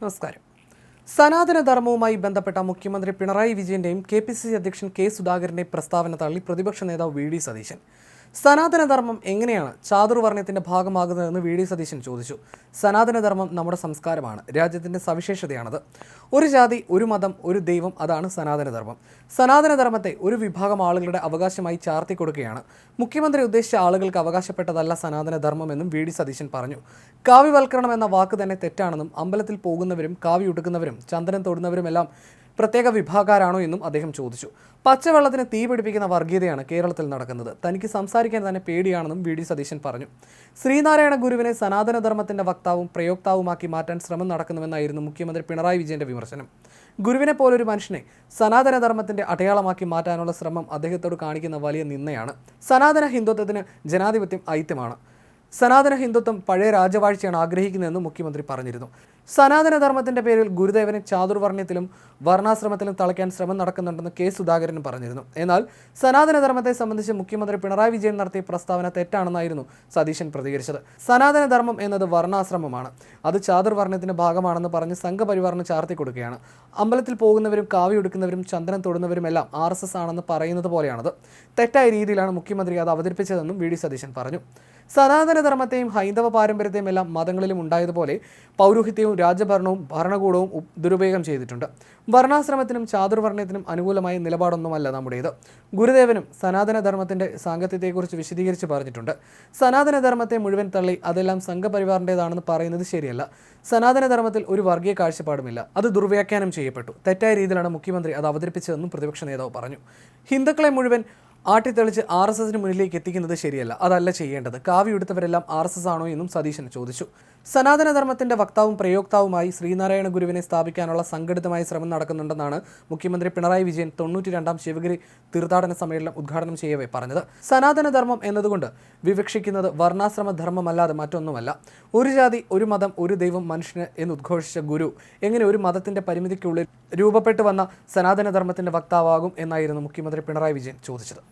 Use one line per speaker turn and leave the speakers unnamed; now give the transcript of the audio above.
നമസ്കാരം. സനാതനധർമ്മവുമായി ബന്ധപ്പെട്ട മുഖ്യമന്ത്രി പിണറായി വിജയന്റെയും കെ പി സി സി അധ്യക്ഷൻ കെ സുധാകരന്റെയും പ്രസ്താവന തള്ളി പ്രതിപക്ഷ നേതാവ് വി ഡി സതീശൻ. സനാതനധർമ്മം എങ്ങനെയാണ് ചാതുർവർണയത്തിന്റെ ഭാഗമാകുന്നതെന്ന് വി ഡി സതീശൻ ചോദിച്ചു. സനാതനധർമ്മം നമ്മുടെ സംസ്കാരമാണ് രാജ്യത്തിന്റെ സവിശേഷതയാണത്. ഒരു ജാതി ഒരു മതം ഒരു ദൈവം അതാണ് സനാതനധർമ്മം. സനാതനധർമ്മത്തെ ഒരു വിഭാഗം ആളുകളുടെ അവകാശമായി ചാർത്തി കൊടുക്കുകയാണ് മുഖ്യമന്ത്രി ഉദ്ദേശിച്ച ആളുകൾക്ക് അവകാശപ്പെട്ടതല്ല സനാതനധർമ്മം എന്നും വി ഡി സതീശൻ പറഞ്ഞു. കാവ്യവൽക്കരണം എന്ന വാക്ക് തന്നെ തെറ്റാണെന്നും അമ്പലത്തിൽ പോകുന്നവരും കാവ്യ ഉടുക്കുന്നവരും ചന്ദനം തൊടുന്നവരുമെല്ലാം പ്രത്യേക വിഭാഗക്കാരാണോ എന്നും അദ്ദേഹം ചോദിച്ചു. പച്ചവെള്ളത്തിന് തീ പിടിപ്പിക്കുന്ന വർഗീയതയാണ് കേരളത്തിൽ നടക്കുന്നത്. തനിക്ക് സംസാരിക്കാൻ തന്നെ പേടിയാണെന്നും വി ഡി സതീശൻ പറഞ്ഞു. ശ്രീനാരായണ ഗുരുവിനെ സനാതനധർമ്മത്തിന്റെ വക്താവും പ്രയോക്താവുമാക്കി മാറ്റാൻ ശ്രമം നടക്കുന്നുവെന്നായിരുന്നു മുഖ്യമന്ത്രി പിണറായി വിജയന്റെ വിമർശനം. ഗുരുവിനെ പോലൊരു മനുഷ്യനെ സനാതനധർമ്മത്തിന്റെ അടയാളമാക്കി മാറ്റാനുള്ള ശ്രമം അദ്ദേഹത്തോട് കാണിക്കുന്ന വലിയ നിന്നയാണ് സനാതന ഹിന്ദുത്വത്തിന് ജനാധിപത്യം ഐത്യമാണ് സനാതന ഹിന്ദുത്വം പഴയ രാജവാഴ്ചയാണ് ആഗ്രഹിക്കുന്നതെന്ന് മുഖ്യമന്ത്രി പറഞ്ഞിരുന്നു. സനാതനധർമ്മത്തിന്റെ പേരിൽ ഗുരുദേവനെ ചാതുർവർണയത്തിലും വർണാശ്രമത്തിലും തളയ്ക്കാൻ ശ്രമം നടക്കുന്നുണ്ടെന്ന് കെ സുധാകരൻ പറഞ്ഞിരുന്നു. എന്നാൽ സനാതനധർമ്മത്തെ സംബന്ധിച്ച് മുഖ്യമന്ത്രി പിണറായി വിജയൻ നടത്തിയ പ്രസ്താവന തെറ്റാണെന്നായിരുന്നു സതീശൻ പ്രതികരിച്ചത്. സനാതനധർമ്മം എന്നത് വർണാശ്രമമാണ്. അത് ചാതുർവർണയത്തിന്റെ ഭാഗമാണെന്ന് പറഞ്ഞ് സംഘപരിവാറിന് ചാർത്തി കൊടുക്കുകയാണ്. അമ്പലത്തിൽ പോകുന്നവരും കാവ്യ ഉടുക്കുന്നവരും ചന്ദനം തൊടുന്നവരുമെല്ലാം ആർ എസ് എസ് ആണെന്ന് പറയുന്നത് പോലെയാണത്. തെറ്റായ രീതിയിലാണ് മുഖ്യമന്ത്രി അത് അവതരിപ്പിച്ചതെന്നും വി ഡി സതീശൻ പറഞ്ഞു. സനാതനധർമ്മത്തെയും ഹൈന്ദവ പാരമ്പര്യത്തെയും എല്ലാം മതങ്ങളിലും ഉണ്ടായതുപോലെ പൗരോഹിത്യവും രാജഭരണവും ഭരണകൂടവും ദുരുപയോഗം ചെയ്തിട്ടുണ്ട്. വർണാശ്രമത്തിനും ചാതുർവർണയത്തിനും അനുകൂലമായ നിലപാടൊന്നുമല്ല നമ്മുടേത്. ഗുരുദേവനും സനാതനധർമ്മത്തിന്റെ സാങ്കത്യത്തെക്കുറിച്ച് വിശദീകരിച്ച് പറഞ്ഞിട്ടുണ്ട്. സനാതനധർമ്മത്തെ മുഴുവൻ തള്ളി അതെല്ലാം സംഘപരിവാറിന്റെതാണെന്ന് പറയുന്നത് ശരിയല്ല. സനാതനധർമ്മത്തിൽ ഒരു വർഗീയ കാഴ്ചപ്പാടുമില്ല. അത് ദുർവ്യാഖ്യാനം ചെയ്യപ്പെട്ടു. തെറ്റായ രീതിയിലാണ് മുഖ്യമന്ത്രി അത് അവതരിപ്പിച്ചതെന്നും പ്രതിപക്ഷ നേതാവ് പറഞ്ഞു. ഹിന്ദുക്കളെ മുഴുവൻ ആട്ടിത്തെളിച്ച് ആർ എസ് എസിന് മുന്നിലേക്ക് എത്തിക്കുന്നത് ശരിയല്ല. അതല്ല ചെയ്യേണ്ടത്. കാവ്യ എടുത്തവരെല്ലാം ആർ എസ് എസ് ആണോ എന്നും സതീശൻ ചോദിച്ചു. സനാതനധർമ്മത്തിന്റെ വക്താവും പ്രയോക്താവുമായി ശ്രീനാരായണ ഗുരുവിനെ സ്ഥാപിക്കാനുള്ള സംഘടിതമായ ശ്രമം നടക്കുന്നുണ്ടെന്നാണ് മുഖ്യമന്ത്രി പിണറായി വിജയൻ തൊണ്ണൂറ്റി രണ്ടാം ശിവഗിരി തീർത്ഥാടന സമ്മേളനം ഉദ്ഘാടനം ചെയ്യവേ പറഞ്ഞത്. സനാതനധർമ്മം എന്നതുകൊണ്ട് വിവക്ഷിക്കുന്നത് വർണാശ്രമ ധർമ്മമല്ലാതെ മറ്റൊന്നുമല്ല. ഒരു ജാതി ഒരു മതം ഒരു ദൈവം മനുഷ്യന് എന്ന് ഉദ്ഘോഷിച്ച ഗുരു എങ്ങനെ ഒരു മതത്തിന്റെ പരിമിതിക്കുള്ളിൽ രൂപപ്പെട്ടു വന്ന സനാതനധർമ്മത്തിന്റെ വക്താവാകും എന്നായിരുന്നു മുഖ്യമന്ത്രി പിണറായി വിജയൻ ചോദിച്ചത്.